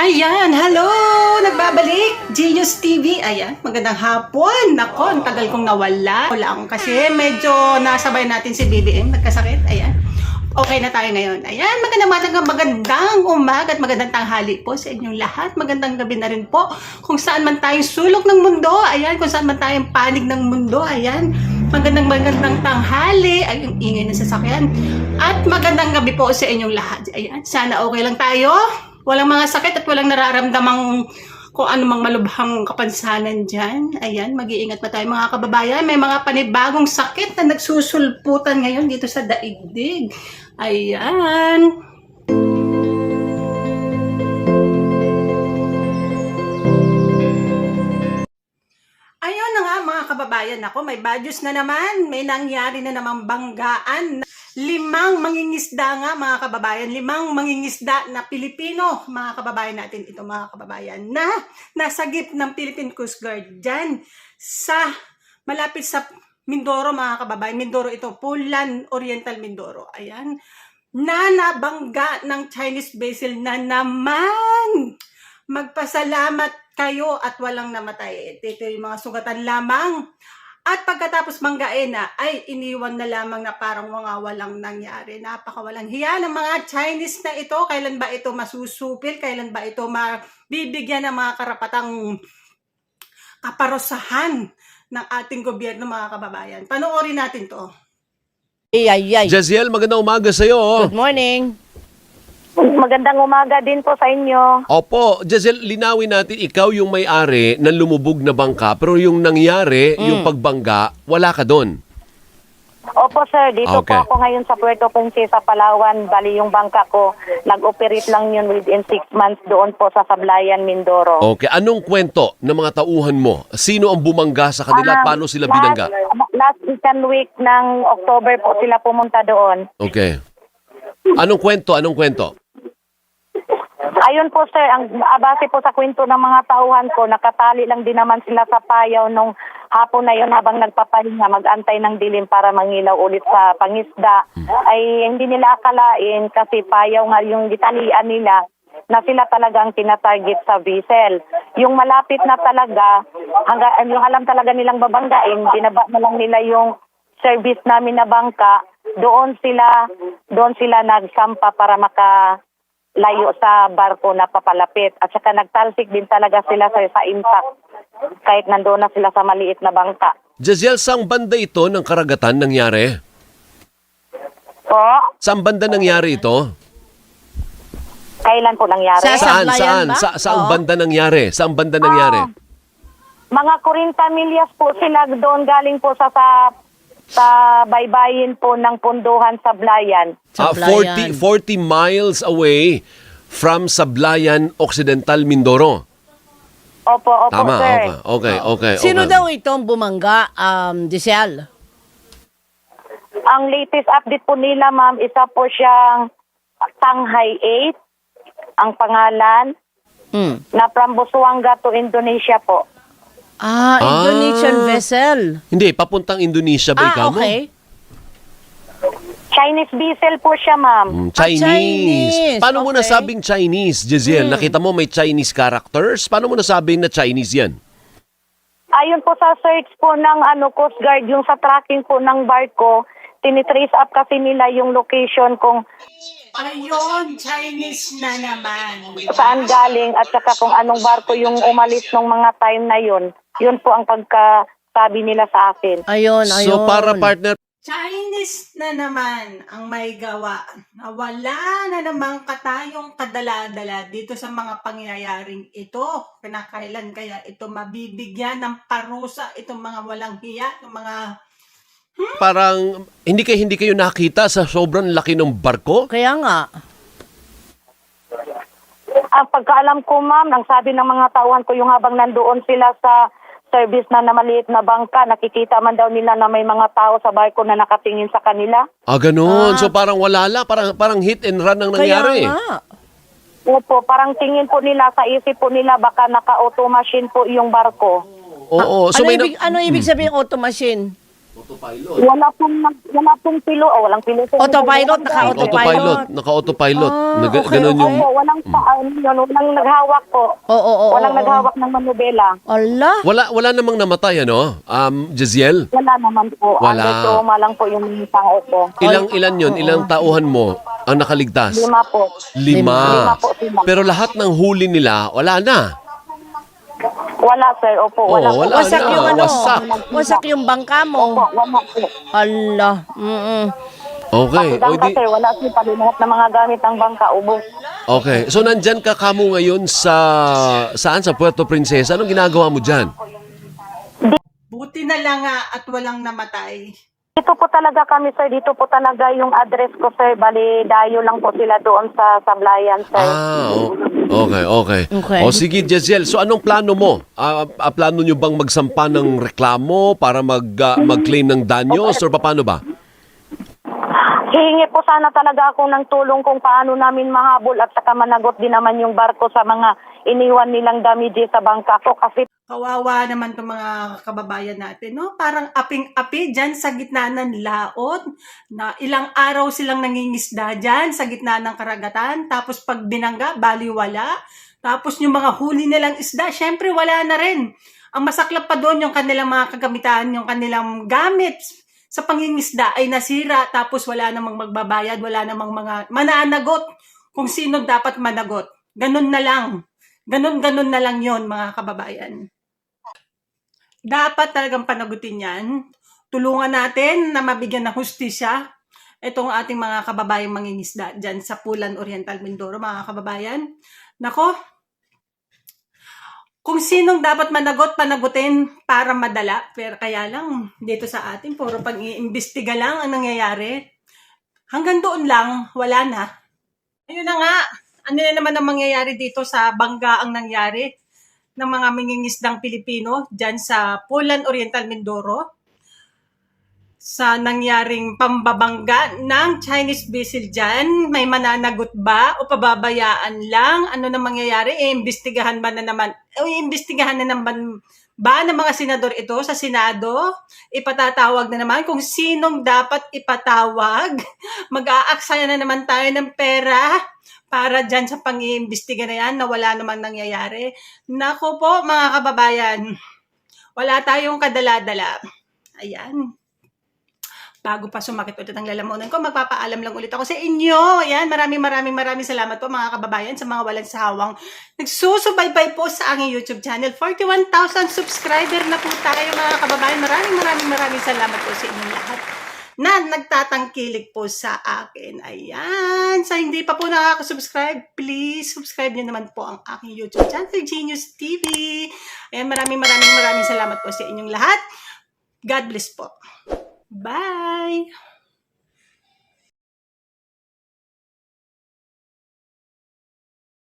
Ayan, hello! Nagbabalik! Genius TV. Ayan, magandang hapon. Nako, ang tagal kong nawala. Wala akong kasi medyo nasabay natin si BBM. Nagkasakit. Ayan. Okay na tayo ngayon. Ayan, magandang magandang magandang umaga at magandang tanghali po sa inyong lahat. Magandang gabi na rin po kung saan man tayong sulok ng mundo. Ayan, kung saan man tayong panig ng mundo. Ayan, magandang magandang tanghali. Ay, yung ingay ng sasakyan. At magandang gabi po sa inyong lahat. Ayan, sana okay lang tayo. Walang mga sakit at walang nararamdamang kung ano mang malubhang kapansanan dyan. Ayan, mag-iingat pa tayo mga kababayan. May mga panibagong sakit na nagsusulputan ngayon dito sa daigdig. Ayan. Kababayan ako, may badyos na naman, may nangyari na namang banggaan. Limang mangingisda nga mga kababayan, limang mangingisda na Pilipino, mga kababayan natin ito mga kababayan, na nasagip ng Philippine Coast Guard dyan sa malapit sa Mindoro mga kababayan. Mindoro ito, Pulan Oriental Mindoro. Ayan. Na nabangga ng Chinese vessel na naman magpasalamat kayo at walang namatay. Ito yung mga sugatan lamang. At pagkatapos manggain na, ay iniwan na lamang na parang mga walang nangyari. Napakawalang hiya ng mga Chinese na ito. Kailan ba ito masusupil? Kailan ba ito mabibigyan ng mga karapatang kaparosahan ng ating gobyerno mga kababayan? Panoorin natin to. Ay, ay, ay. Jaziel, magandang umaga sa iyo. Good morning. Magandang umaga din po sa inyo. Opo, Jaziel, linawin natin, ikaw yung may-ari ng lumubog na bangka, pero yung nangyari, yung pagbangga, wala ka doon. Opo sir, dito Okay. po ako ngayon sa Puerto Princesa, Palawan. Bali yung bangka ko, nag-operate lang yun within six months doon po sa Sablayan, Mindoro. Okay, anong kwento ng mga tauhan mo? Sino ang bumangga sa kanila? Ah, Paano sila last- binangga? Last weekend week ng October po sila pumunta doon. Okay. Anong kwento? Anong kwento? Ayun po sir, ang base po sa kwento ng mga tauhan ko, nakatali lang din naman sila sa payaw nung hapon na yun habang nagpapahinga, magantay ng dilim para mangilaw ulit sa pangisda. Ay hindi nila akalain kasi payaw nga yung gitalian nila na sila talagang tinatarget sa vessel. Yung malapit na talaga, hangga, yung alam talaga nilang babanggain, binaba na lang nila yung service namin na bangka, doon sila doon sila nagsampa para maka layo sa barko na papalapit. At saka nagtalsik din talaga sila sa, sa impact kahit nandoon na sila sa maliit na bangka. Jaziel, saan banda ito ng karagatan nangyari? Po, Saan banda nangyari ito? kailan po nangyari? Sa- Saan? Sablayan Saan? ba? Sa, saang Oo. banda nangyari? Saang banda nangyari? Ah, mga 40 milyas po sila doon galing po sa sa, sa baybayin po ng punduhan sa Blayan. Ah, Sablayan. 40, 40 miles away from Sablayan, Occidental, Mindoro. Opo, opo, Tama, sir. okay, okay, okay. Sino okay. daw itong bumangga, um, Giselle? Ang latest update po nila, ma'am, isa po siyang Shanghai 8, ang pangalan, Hmm. na from Busuanga to Indonesia po. Ah, Ah. Indonesian vessel. Hindi, papuntang Indonesia ba Ah, ikaw mo? okay. Chinese vessel po siya, ma'am. Mm, Ah, Chinese. Chinese, Paano mo okay. nasabing Chinese, Jeziel? Nakita mo may Chinese characters? Paano mo nasabing na Chinese yan? Ayon po sa search po ng ano Coast Guard, yung sa tracking po ng barko, tinitrace up kasi nila yung location kung Ayun, Chinese na naman. saan galing at saka kung anong barko yung umalis ng mga time na yun. Yun po ang pagkasabi nila sa akin. Ayun, ayun. So para partner, Chinese na naman ang may gawa na wala na namang katayong kadala-dala dito sa mga pangyayaring ito. Kinakailan kaya ito mabibigyan ng parusa itong mga walang hiya, itong mga parang hindi kayo hindi kayo nakita sa sobrang laki ng barko? Kaya nga. Ang pagkaalam ko ma'am, ang sabi ng mga tauhan ko yung habang nandoon sila sa service na na maliit na bangka, nakikita man daw nila na may mga tao sa barko na nakatingin sa kanila. Ah, ganun. Ah. So parang wala la, parang parang hit and run ang nangyari. Kaya nga. Opo, parang tingin po nila sa isip po nila baka naka-auto machine po yung barko. Oo, so ano, may na- ibig, ano ibig sabihin auto machine? Autopilot. Wala pong, wala pong pilo, o walang pilo. sir. Autopilot, naka- Autopilot. Autopilot. Naka-autopilot. Ah, Nag- okay, ganun yung... Opo, walang, pa, ano yun, walang naghawak po. Oo, oo, oo. Walang oo. naghawak ng manubela. Ala. Wala wala namang namatay ano? Um Jeziel. Wala naman po. Wala. Under trauma lang po yung tao po. Ilang ilan 'yon? Ilang tauhan mo ang nakaligtas? Lima po. Lima. Lima po sila. Pero lahat ng huli nila wala na. Wala, sir. Opo, wala po. wala Wasak na. yung ano. Wasak. Wasak yung bangka Opo, mo. wala po. Ala. Mm-mm. Okay. O di, sir. Wala po pali lahat ng mga gamit ng bangka. Ubos. okay. So nandyan ka kamo ngayon sa saan sa Puerto Princesa? Anong ginagawa mo diyan? Buti na lang nga at walang namatay. Dito po talaga kami, sir. Dito po talaga yung address ko, sir. Bali, dayo lang po sila doon sa Sablayan, sir. Ah, o- okay, okay. Okay. O sige, Jeziel. So anong plano mo? Ah, ah, plano nyo bang magsampa ng reklamo para mag ah, mag-claim ng danyos or paano ba? Hihingi po sana talaga ako ng tulong kung paano namin mahabol at saka managot din naman yung barko sa mga iniwan nilang damage sa bangka ko kasi Kawawa naman itong mga kababayan natin, no? Parang aping-api dyan sa gitna ng laot, na ilang araw silang nangingisda dyan sa gitna ng karagatan, tapos pag binangga, baliwala. Tapos yung mga huli nilang isda, syempre wala na rin. Ang masaklap pa doon yung kanilang mga kagamitan, yung kanilang gamit sa pangingisda ay nasira, tapos wala namang magbabayad, wala namang mga mananagot kung sino dapat managot. Ganun na lang. Ganun-ganun na lang yon mga kababayan dapat talagang panagutin yan. Tulungan natin na mabigyan ng hustisya itong ating mga kababayang mangingisda dyan sa Pulan Oriental Mindoro, mga kababayan. Nako, kung sinong dapat managot, panagutin para madala. Pero kaya lang, dito sa atin, puro pag-iimbestiga lang ang nangyayari. Hanggang doon lang, wala na. Ayun na nga, ano na naman ang mangyayari dito sa bangga ang nangyari ng mga mangingisdang Pilipino dyan sa Pulan Oriental Mindoro sa nangyaring pambabangga ng Chinese vessel dyan. May mananagot ba o pababayaan lang? Ano na mangyayari? E, imbestigahan ba na naman? O, imbestigahan na naman ba ng mga senador ito sa Senado? Ipatatawag na naman kung sinong dapat ipatawag. Mag-aaksaya na naman tayo ng pera para dyan sa pang-iimbestiga na yan na wala namang nangyayari. Nako po mga kababayan, wala tayong kadala-dala. Ayan. Bago pa sumakit ulit ang lalamunan ko, magpapaalam lang ulit ako sa inyo. Ayan, maraming maraming maraming salamat po mga kababayan sa mga walang sawang nagsusubaybay po sa aking YouTube channel. 41,000 subscriber na po tayo mga kababayan. Maraming maraming maraming salamat po sa inyong lahat na nagtatangkilik po sa akin. Ayan. Sa hindi pa po nakaka-subscribe, please subscribe nyo naman po ang aking YouTube channel, Genius TV. Ayan, maraming maraming maraming salamat po sa inyong lahat. God bless po. Bye!